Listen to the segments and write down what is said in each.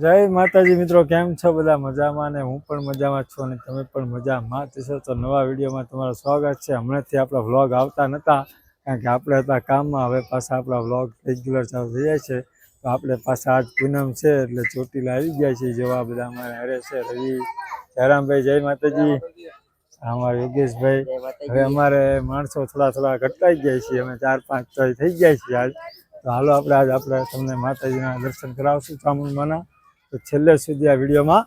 જય માતાજી મિત્રો, કેમ છો બધા? મજામાં ને હું પણ મજામાં છું અને તમે પણ મજામાં છો તો નવા વિડીયોમાં તમારું સ્વાગત છે. હમણાંથી આપણા વ્લોગ આવતા નહોતા કારણ કે આપણે હતા કામમાં, હવે પાછા આપણા વ્લોગ રેગ્યુલર ચાલુ થઈ જાય છે. તો આપણે પાછા આજ પૂનમ છે, એટલે ચોટીલા આવી ગયા છે જેવા બધા અમારે હરે છે. રવિ, જયરામભાઈ, જય માતાજી. અમારા યોગેશભાઈ. હવે અમારે માણસો થોડા થોડા ઘટકાઈ ગયા છીએ. અમે ચાર પાંચ તો થઈ ગયા છીએ આજ. તો હાલો આપણે આજ આપણે તમને માતાજીના દર્શન કરાવશું, ચામુંડમાના. તો છેલ્લે સુધી આ વિડીયોમાં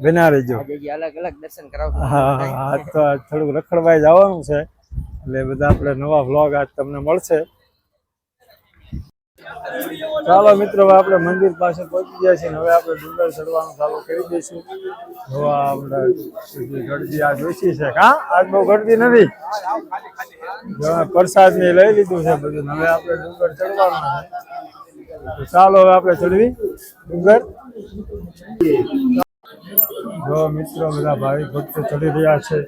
બના રહેજો. અલગ અલગ દર્શન કરાવજો હા હા તો થોડુંક રખડવાઈ જવાનું છે. એટલે બધા આપણે નવા વ્લોગ આજ તમને મળશે. ચાલો મિત્રો આપણે મંદિર પાસે પહોંચી ગયા છીએ હવે આપણે ડુંગર ચડવાનું ચાલુ કરી દઈશું. જોવા આપણે ગળદી આજ ઓછી છે. હા આજ બહુ ગળદી નથી. પ્રસાદ ને લઈ લીધું છે બધું. હવે આપણે ડુંગર ચડવાનું છે. ચાલો હવે આપણે ચડવી ડુંગર. જો મિત્રો બધા ભાવિક ભક્તો ચડી રહ્યા છે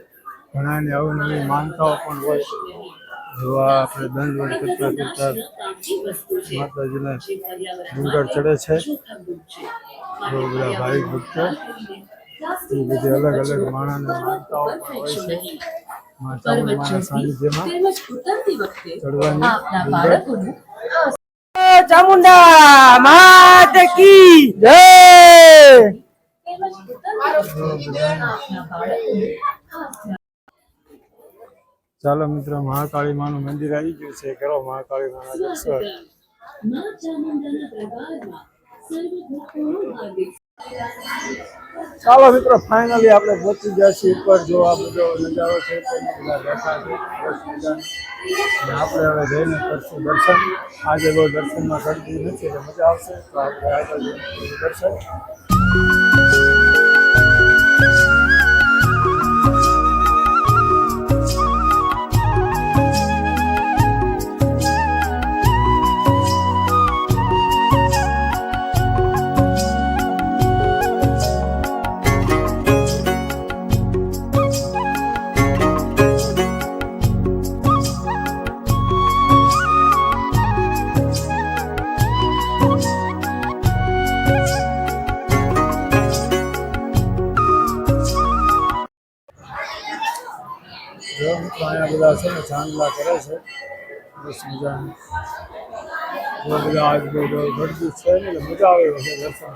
ઘણાની અવનવી માનતાઓ પણ હોય. જોવા આપણે દંડવડ કરતા કરતા માતાજીને ડુંગર ચડે છે જો બધા ભાવિક ભક્તો એ બધી અલગ અલગ માણાની માનતાઓ પણ હોય છે. મા ચામુંડમાના સાનિધ્યમાં ચડવાની ચામુંડા, માત કી જય! ચાલો મિત્રો, મહાકાળી માનું મંદિર આવી ગયું છે. કરો મહાકાળી માના દર્શન. ચાલો મિત્રો ફાઇનલી આપણે પહોંચી ગયા છીએ. ઉપર જો આ બધો નજારો છે અને આપણે હવે જઈને કરશું દર્શન. આજે બહુ દર્શનમાં કરતી નથી એટલે મજા આવશે. તો આપણે આગળ દર્શન. જો અહીંયા બધા છે ને ચાંદલા કરે છે. સરસ મજાની. જો છે મજા આવે છે દર્શન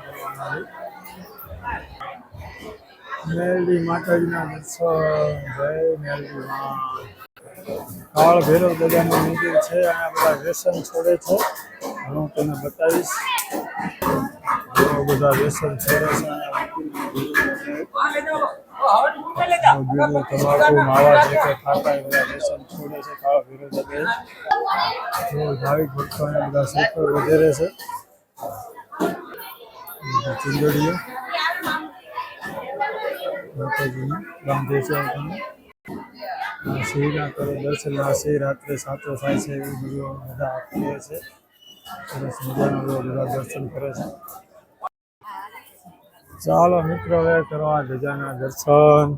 મંદિર છે અહીંયા બધા વ્યસન છોડે છે. હું તમને બતાવીશ. બધા વ્યસન છોડે છે. અહીંયા બીજું તમાકુ માવા જે કંઈ ખાતા એ બધા વ્યસન છોડે છે કાળ ભૈરવ દાદા જો ભાવિક ભક્તોને બધા શ્રીફળ વગેરે છે ચુંદડીઓ માતાજીની બાંધે છે આપણને આ શિવના કરો દર્શન આ શિવ રાત્રે સાતો થાય છે એવું બધું બધા આપીએ છે સરસ મજાના બધા બધા દર્શન કરે છે ચાલો મિત્રો હવે કરવા ધજાના દર્શન.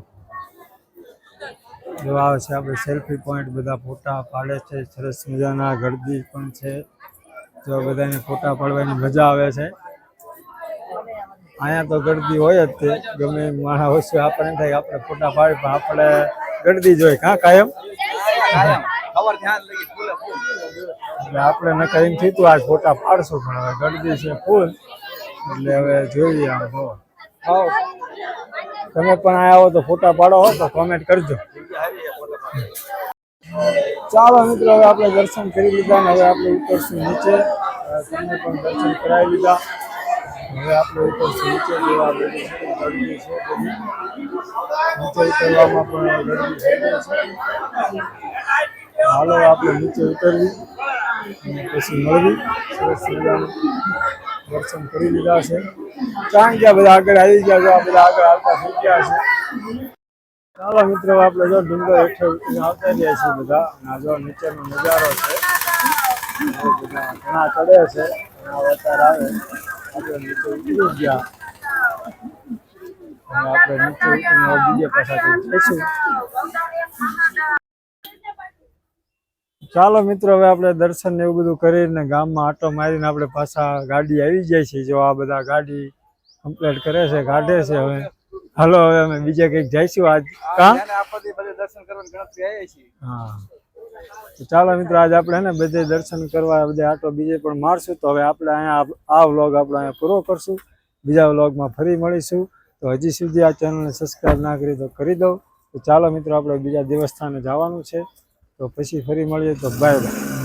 જેવા આવે છે આપણે સેલ્ફી પોઈન્ટ બધા ફોટા પાડે છે. સરસ મજાના ગળદી પણ છે. જો બધાને ફોટા પાડવાની મજા આવે છે. અહીંયા તો ગળદી હોય જ તે. ગમે માણસ વસ્તુ આપણને થાય આપણે ફોટા પાડી પણ આપણે ગળદી જોઈએ કાં કાયમ? આપણે નકર એમ થયું આજ ફોટા પાડશું પણ હવે ગળદી છે ફૂલ. એટલે હવે જોઈએ આમ હાવ તમે પણ આયા હો તો ફોટા પાડો હો તો કોમેન્ટ કરજો. ચાલો મિત્રો હવે આપણે દર્શન કરી લીધા ને હવે આપણે ઉતરશું નીચે. અ, તમને પણ દર્શન કરાવી લીધા. હવે આપણે ઉતરશું નીચે જેવા બધી છે ગરમી છે બધી. નીચે ઉતરવામાં પણ ગરમી થઈ ગઈ છે. હાલો આપણે નીચે ઉતરવી અને પછી મળવી સરસ મજાનું. દર્શન કરી લીધા છે. ચાંગ ગયા બધા આગળ આવી ગયા છે બધા આગળ આવતા થઈ ગયા છે. ચાલો મિત્રો, આપણે જો ડુંગર હેઠે આવતા રહ્યા છીએ બધા. આ નીચેનો નજારો છે. ઘણા ચડે છે. ઘણા વતાર આવે. આપણે નીચે ઉતરી ગયા. આપણે નીચે ઉતરીને બીજે પાછા જઈશું. ચાલો મિત્રો હવે આપણે દર્શન ને એવું બધું કરીને ગામમાં આટો મારીને આપણે પાછા ગાડી આવી જાય છે. જો આ બધા ગાડી કમ્પ્લેટ કરે છે કાઢે છે હવે. હાલો હવે અમે બીજે કંઈક જઈશું આજ. હા તો ચાલો મિત્રો આજે આપણે ને બધે દર્શન કરવા બધે આટો બીજે પણ મારશું. તો હવે આપણે અહીંયા આ વ્લોગ આપણે અહીંયા પૂરો કરશું. બીજા વ્લોગમાં ફરી મળીશું. તો હજી સુધી આ ચેનલને સબસ્ક્રાઈબ ના કરી તો કરી દો. તો ચાલો મિત્રો આપણે બીજા દેવસ્થાને જવાનું છે. તો પછી ફરી મળીએ તો બાય બાય